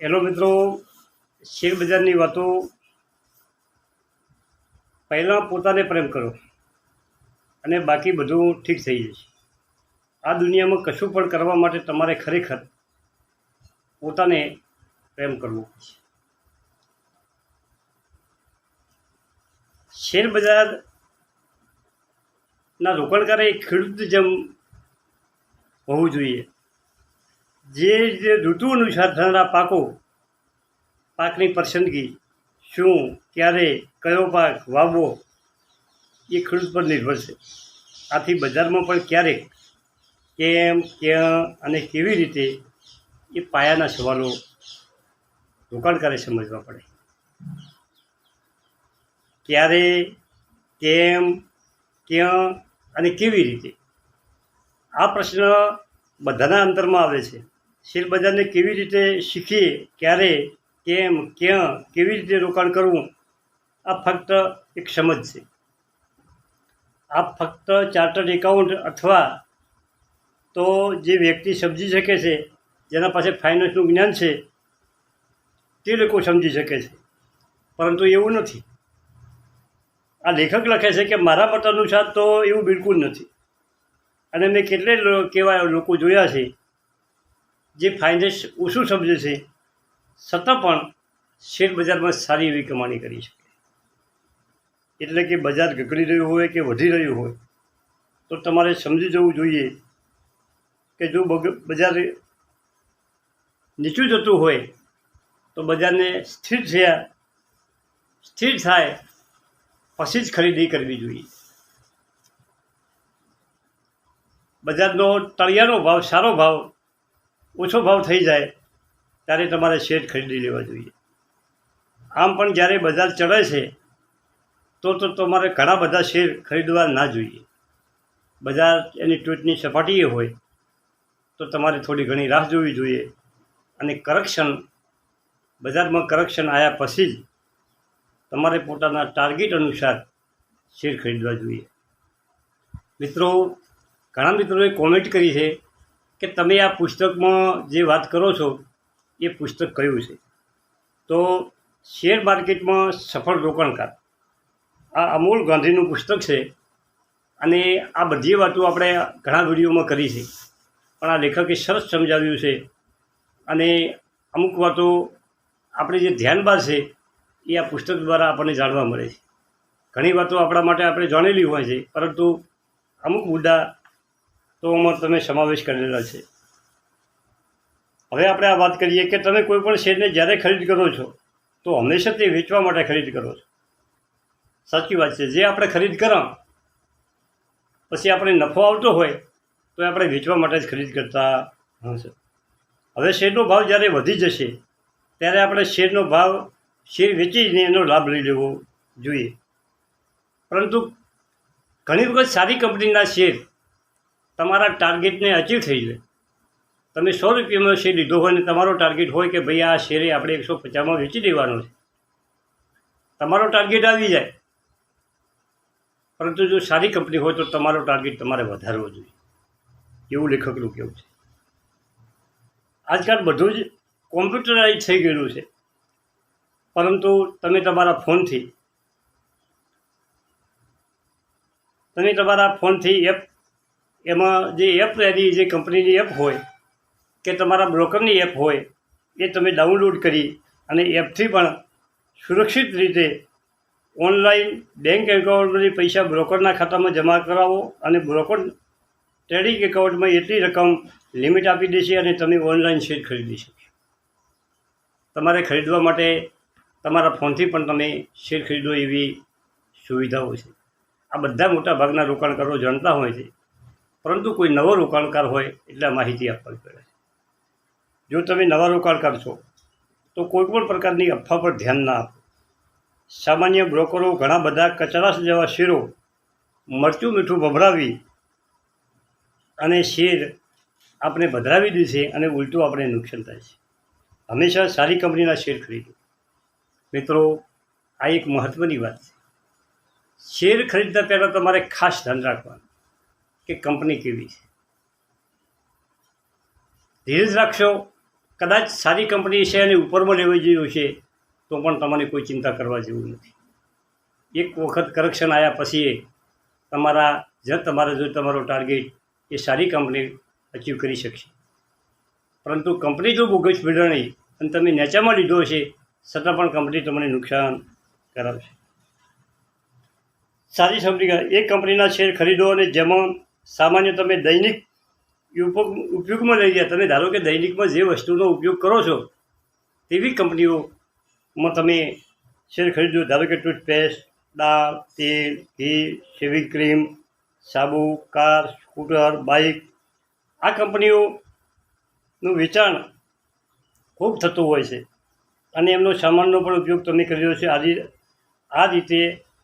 Hello મિત્રો, share બજારની વાતો. પહેલાં પોતાને પ્રેમ કરો અને બાકી બધું ઠીક થઈ જશે આ દુનિયામાં કશું પણ કરવા માટે તમારે ખરેખર પોતાને પ્રેમ કરવો પડશે. શેર બજારના રોકાણકારે ખેડૂત જેમ હોવું જોઈએ. જે જે ઋતુ અનુસાર થનારા પાકો, પાકની પસંદગી, શું, ક્યારે, કયો પાક વાવવો, એ ખેડૂત પર નિર્ભર છે. આથી બજારમાં પણ ક્યારેક કેમ, ક્યાં અને કેવી રીતે એ પાયાના સવાલો રોકાણકારે સમજવા પડે. ક્યારે, કેમ, ક્યાં અને કેવી રીતે? આ પ્રશ્ન બધાના અંતરમાં આવે છે. શેરબજારને કેવી રીતે શીખીએ, ક્યારે, કેમ, ક્યાં, કેવી રીતે રોકાણ કરવું, આ ફક્ત એક સમજ છે. આ ફક્ત ચાર્ટર્ડ એકાઉન્ટ અથવા તો જે વ્યક્તિ સમજી શકે છે, જેના પાસે ફાઇનાન્સનું જ્ઞાન છે, તે લોકો સમજી શકે છે. પરંતુ એવું નથી. આ લેખક લખે છે કે મારા મત અનુસાર તો એવું બિલકુલ નથી. અને મેં કેટલે કેવા લોકો જોયા છે જે ફાઇનાન્સ ઓછું સમજે છે, છતાં પણ શેર બજારમાં સારી એવી કમાણી કરી શકે. એટલે કે બજાર ગગડી રહ્યું હોય કે વધી રહ્યું હોય, તો તમારે સમજી જવું જોઈએ કે જો બજાર નીચું જતું હોય, તો બજારને સ્થિર થયા, સ્થિર થાય, પછી જ ખરીદી કરવી જોઈએ. બજારનો તળિયાનો ભાવ, સારો ભાવ ઓછો ભાવ થઈ જાય, ત્યારે તમારે શેર ખરીદી લેવા જોઈએ. આમ પણ જ્યારે બજાર ચડે છે, તો તો તમારે ઘણા બધા શેર ખરીદવા ના જોઈએ. બજાર એની ટોચની સપાટીએ હોય, તો તમારે થોડી ઘણી રાહ જોવી જોઈએ. અને કરક્શન બજારમાં કરક્શન આવ્યા પછી જ તમારે પોતાના ટાર્ગેટ અનુસાર શેર ખરીદવા જોઈએ. મિત્રો, ઘણા મિત્રોએ કોમેન્ટ કરી છે કે તમે આ પુસ્તકમાં જે વાત કરો છો, એ પુસ્તક કયું છે? તો શેર માર્કેટમાં સફળ રોકાણકાર, આ અમૂલ ગાંધીનું પુસ્તક છે અને આ બધી વાતો આપણે ઘણા વિડીયોમાં કરી છે. પણ આ લેખકે સરસ સમજાવ્યું છે અને અમુક વાતો આપણે જે ધ્યાનબાર છે, એ આ પુસ્તક દ્વારા આપણને જાણવા મળે છે. ઘણી વાતો આપણા માટે આપણે જાણેલી હોય છે, પરંતુ અમુક મુદ્દા તો આમાં તમે સમાવેશ કરેલા છે. હવે આપણે આ વાત કરીએ કે તમે કોઈ પણ શેરને જ્યારે ખરીદ કરો છો, તો હંમેશા તે વેચવા માટે ખરીદ કરો છો. સાચી વાત છે, જે આપણે ખરીદ કરાં પછી આપણે નફો આવતો હોય, તો આપણે વેચવા માટે જ ખરીદ કરતા હશે હવે શેરનો ભાવ જ્યારે વધી જશે, ત્યારે આપણે શેરનો ભાવ, શેર વેચીને એનો લાભ લઈ લેવો જોઈએ. પરંતુ ઘણી વખત સારી કંપનીના શેર તમારા ટાર્ગેટને અચીવ થઈ જાય. તમે સો રૂપિયામાં શેર લીધો હોય ને તમારો ટાર્ગેટ હોય કે ભાઈ આ શેરે આપણે એકસો પચાસમાં વેચી દેવાનો છે. તમારો ટાર્ગેટ આવી જાય. પરંતુ જો સારી કંપની હોય તો તમારો ટાર્ગેટ તમારે વધારવો જોઈએ. એવું લેખકનું કહેવું છે. આજકાલ બધું જ કોમ્પ્યુટરાઇઝ થઈ ગયેલું છે. પરંતુ તમે તમારા ફોનથી, તમે તમારા ફોનથી એપ એમાં જે એપ એની જે કંપનીની એપ હોય, કે તમારા બ્રોકરની એપ હોય, એ તમે ડાઉનલોડ કરી અને એપથી પણ સુરક્ષિત રીતે ઓનલાઈન બેંક એકાઉન્ટમાંથી પૈસા બ્રોકરના ખાતામાં જમા કરાવો અને બ્રોકર ટ્રેડિંગ એકાઉન્ટમાં એટલી રકમ લિમિટ આપી દેશે અને તમે ઓનલાઈન શેર ખરીદી શકશો. તમારે ખરીદવા માટે તમારા ફોનથી પણ તમે શેર ખરીદો એવી સુવિધાઓ છે. આ બધા મોટા ભાગના રોકાણકારો જાણતા હોય છે. પરંતુ કોઈ નવો રોકાણકાર હોય એટલે માહિતી આપવી પડે જો તમે નવા રોકાણકાર છો, તો કોઈ પણ પ્રકારની અફવા પર ધ્યાન ના આપો. સામાન્ય બ્રોકરો ઘણા બધા કચરાશ જેવા શેરો, મરચું મીઠું ભભરાવી અને શેર આપણે ભધરાવી દે છે અને ઉલટું આપણે નુકસાન થાય છે. હંમેશા સારી કંપનીના શેર ખરીદો. મિત્રો, આ એક મહત્ત્વની વાત છે. શેર ખરીદતા પહેલાં તમારે ખાસ ધ્યાન રાખવાનું. કે કંપની કેવી છે? ધીરજ રાખશો. કદાચ સારી કંપની છે અને ઉપરમાં લેવી જેવી છે, તો પણ તમારે કોઈ ચિંતા કરવા જેવું નથી. એક વખત કરેક્શન આવ્યા પછી તમારા, જ તમારે જો તમારો ટાર્ગેટ એ સારી કંપની અચીવ કરી શકશે. પરંતુ કંપની જો બોગસ નહીં અને તમે નેચામાં લીધો છે, છતાં પણ કંપની તમને નુકસાન કરાવશે. સારી સમજી એક કંપનીના શેર ખરીદો અને જેમાં સામાન્ય તમે દૈનિક ઉપયોગ ઉપયોગમાં લઈ ગયા. તમે ધારો કે દૈનિકમાં જે વસ્તુનો ઉપયોગ કરો છો, તેવી કંપનીઓમાં તમે શેર ખરીદો ધારો કે ટૂથપેસ્ટ, દાળ, તેલ, ઘી શેવિંગ ક્રીમ, સાબુ, કાર, સ્કૂટર, બાઇક, આ કંપનીઓનું વેચાણ ખૂબ થતું હોય છે. અને એમનો સામાનનો પણ ઉપયોગ તમે કર્યો છે. આજે આ રીતે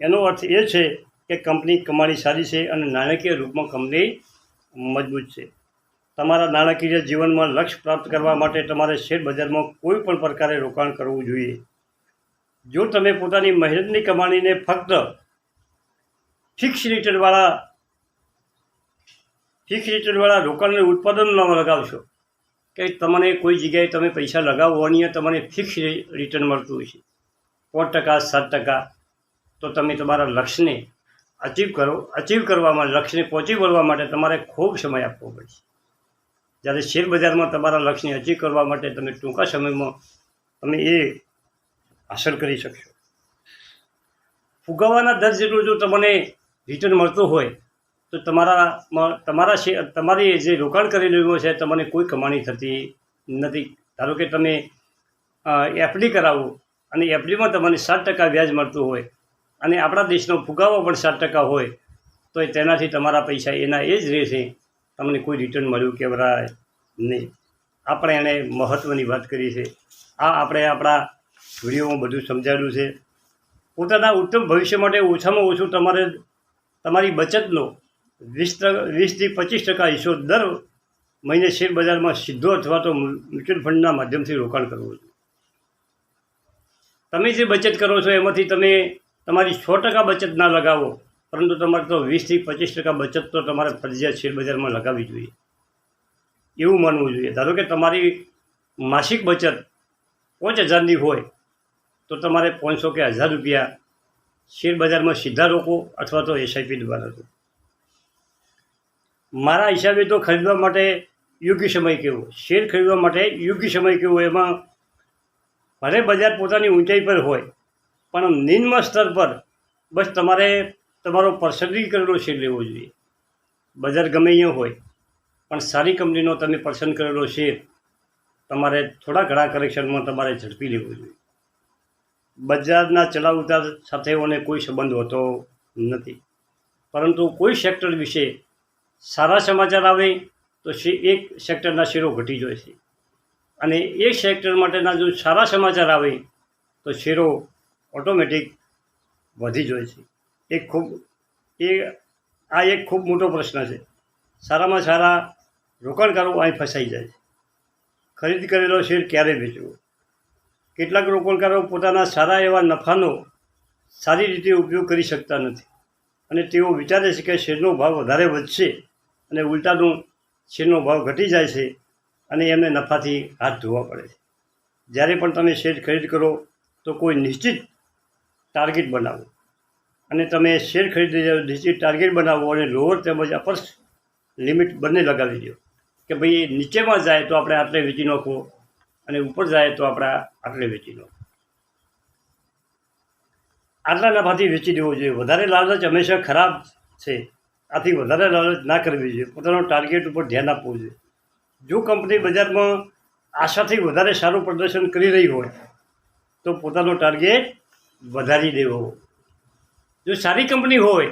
એનો અર્થ એ છે કે કંપની કમાણી સારી છે અને નાણાકીય રૂપમાં કંપની મજબૂત છે. તમારા નાણાકીય જીવનમાં લક્ષ્ય પ્રાપ્ત કરવા માટે તમારે શેર બજારમાં કોઈ પણ પ્રકારે રોકાણ કરવું જોઈએ. જો તમે પોતાની મહેનતની કમાણીને ફક્ત ફિક્સ રિટર્નવાળા ફિક્સ રિટર્નવાળા રોકાણને ઉત્પાદનમાં લગાવશો. કે તમને કોઈ જગ્યાએ તમે પૈસા લગાવો અને તમને ફિક્સ રિટર્ન મળતું હોય છે. પાંચ ટકા, સાત ટકા, તો તમે તમારા લક્ષ્યને અચીવ કરો અચીવ કરવામાં, લક્ષ્યને પહોંચી વળવા માટે તમારે ખૂબ સમય આપવો પડશે. જ્યારે શેર બજારમાં તમારા લક્ષ્યને અચીવ કરવા માટે તમે ટૂંકા સમયમાં તમે એ હાંસલ કરી શકશો. ફુગાવાના દર જેટલું જો તમને રિટર્ન મળતું હોય, તો તમારામાં તમારા શેર તમારી જે રોકાણ કરેલું છે, તમને કોઈ કમાણી થતી નથી. ધારો કે તમે એફડી કરાવો અને એફડીમાં તમને સાત ટકા વ્યાજ મળતું હોય અને આપણા દેશનો ફુગાવો પણ સાત ટકા હોય તો તેનાથી તમારા પૈસા એના એ જ રહેશે. તમને કોઈ રિટર્ન મળ્યું કહેવાય નહીં. આપણે એણે મહત્ત્વની વાત કરી છે. આ આપણે આપણા વિડીયોમાં બધું સમજાવ્યું છે. પોતાના ઉત્તમ ભવિષ્ય માટે ઓછામાં ઓછું તમારે, તમારી બચતનો વીસ વીસથી પચીસ ટકા હિસ્સો દર મહિને શેર બજારમાં સીધો અથવા તો મ્યુચ્યુઅલ ફંડના માધ્યમથી રોકાણ કરવું જોઈએ. તમે જે બચત કરો છો એમાંથી તમે તમારી સો ટકા બચત ના લગાવો, પરંતુ તમારે તો વીસથી પચીસ ટકા બચત તો તમારે ફરજિયાત શેર બજારમાં લગાવવી જોઈએ. એવું માનવું જોઈએ. ધારો કે તમારી માસિક બચત પાંચ હજારની હોય, તો તમારે પાંચસો કે હજાર રૂપિયા શેર બજારમાં સીધા રોકો અથવા તો એસઆઈપી દ્વારા રોકો. મારા હિસાબે તો ખરીદવા માટે યોગ્ય સમય કેવો? શેર ખરીદવા માટે યોગ્ય સમય કેવો? એમાં ભલે બજાર પોતાની ઊંચાઈ પર હોય પણ નિમ્ન સ્તર પર બસ તમારે તમારો પસંદગી કરેલો શેર લેવો જોઈએ. બજાર ગમે અહીંયા હોય, પણ સારી કંપનીનો તમે પસંદ કરેલો શેર તમારે થોડા ઘણા કરેક્શનમાં તમારે ઝડપી લેવો જોઈએ. બજારના ચડાવ ઉતાર સાથે સાથેઓને કોઈ સંબંધ હોતો નથી. પરંતુ કોઈ સેક્ટર વિશે સારા સમાચાર આવે તો એક સેક્ટરના શેરો ઘટી જાય છે. અને એ સેક્ટર માટેના જો સારા સમાચાર આવે તો શેરો ઓટોમેટિક વધી જાય છે. એ ખૂબ, એ, આ એક ખૂબ મોટો પ્રશ્ન છે. સારામાં સારા રોકાણકારો અહીં ફસાઈ જાય છે. ખરીદ કરેલો શેર ક્યારે વેચવો? કેટલાક રોકાણકારો પોતાના સારા એવા નફાનો સારી રીતે ઉપયોગ કરી શકતા નથી. અને તેઓ વિચારે છે કે શેરનો ભાવ વધારે વધશે અને ઉલટાનું શેરનો ભાવ ઘટી જાય છે અને એમને નફાથી હાથ ધોવા પડે છે. જ્યારે પણ તમે શેર ખરીદ કરો તો કોઈ નિશ્ચિત ટાર્ગેટ બનાવો. અને તમે શેર ખરીદી નીચે ટાર્ગેટ બનાવો અને લોઅર તેમજ અપર લિમિટ બંને લગાવી દો. કે ભાઈ નીચેમાં જાય તો આપણે આટલે વેચી નાખવો અને ઉપર જાય તો આપણે આટલે વેચી નાખો. આટલા નફાથી વેચી દેવો જોઈએ. વધારે લાલચ હંમેશા ખરાબ છે. આથી વધારે લાલચ ના કરવી જોઈએ. પોતાનો ટાર્ગેટ ઉપર ધ્યાન આપવું જોઈએ. જો કંપની બજારમાં આશાથી વધારે સારું પ્રદર્શન કરી રહી હોય, તો પોતાનો ટાર્ગેટ વધારી દેવો. જો સારી કંપની હોય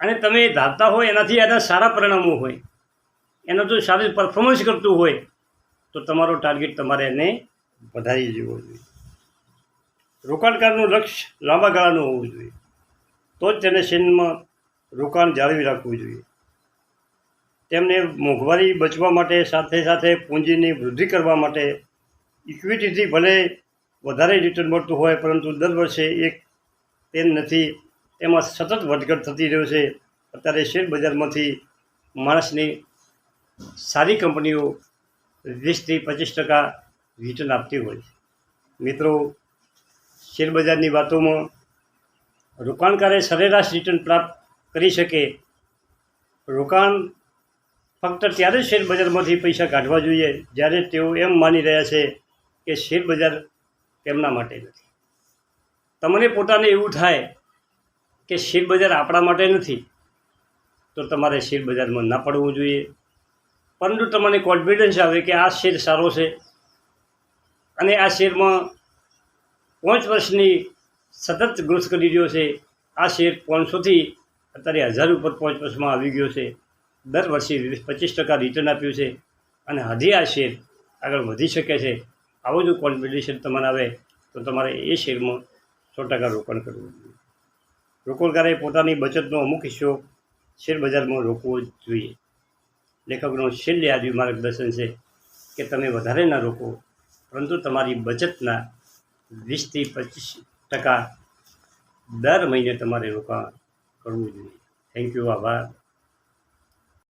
અને તમે ધારતા હોય, એનાથી એના સારા પરિણામો હોય, એનો જો સારું પરફોર્મન્સ કરતું હોય, તો તમારો ટાર્ગેટ તમારે એને વધારી દેવો જોઈએ. રોકાણકારનું લક્ષ્ય લાંબા ગાળાનું હોવું જોઈએ. તો જ તેને શેરમાં રોકાણ જાળવી રાખવું જોઈએ. તેમને મોંઘવારી બચવા માટે સાથે સાથે પૂંજીની વૃદ્ધિ કરવા માટે ઇક્વિટીથી ભલે વધારે રિટર્ન મળતું હોય, પરંતુ દર વર્ષે એક તેમ નથી. એમાં સતત વધઘટ થતી રહ્યો છે. અત્યારે શેર બજારમાંથી માણસની સારી કંપનીઓ વીસથી પચીસ ટકા રિટર્ન આપતી હોય છે. મિત્રો શેરબજારની વાતોમાં રોકાણકારે સરેરાશ રિટર્ન પ્રાપ્ત કરી શકે. રોકાણ ફક્ત ત્યારે શેરબજારમાંથી પૈસા કાઢવા જોઈએ, જ્યારે તેઓ એમ માની રહ્યા છે કે શેરબજાર તેમના માટે નથી. તમને પોતાને એવું થાય કે શેર બજાર આપણા માટે નથી, તો તમારે શેર બજારમાં ના પડવું જોઈએ. પરંતુ તમને કોન્ફિડન્સ આવે કે આ શેર સારો છે અને આ શેરમાં પાંચ વર્ષની સતત ગ્રોથ કરી રહ્યો છે. આ શેર પાંચસોથી અત્યારે હજાર ઉપર પાંચ વર્ષમાં આવી ગયો છે. દર વર્ષે વીસ પચીસ ટકા રિટર્ન આપ્યું છે અને હજી આ શેર આગળ વધી શકે છે. આવું જો કોન્ફિડન્સ તમારે આવે, તો તમારે એ શેરમાં સો ટકા રોકાણ કરવું જોઈએ. રોકાણકારે પોતાની બચતનો અમુક હિસ્સો શેરબજારમાં રોકવો જોઈએ. લેખકનો છેલ્લે આજે માર્ગદર્શન છે કે તમે વધારે ના રોકો, પરંતુ તમારી બચતના વીસથી પચીસ ટકા દર મહિને તમારે રોકાણ કરવું જોઈએ. થેન્ક યુ આભાર.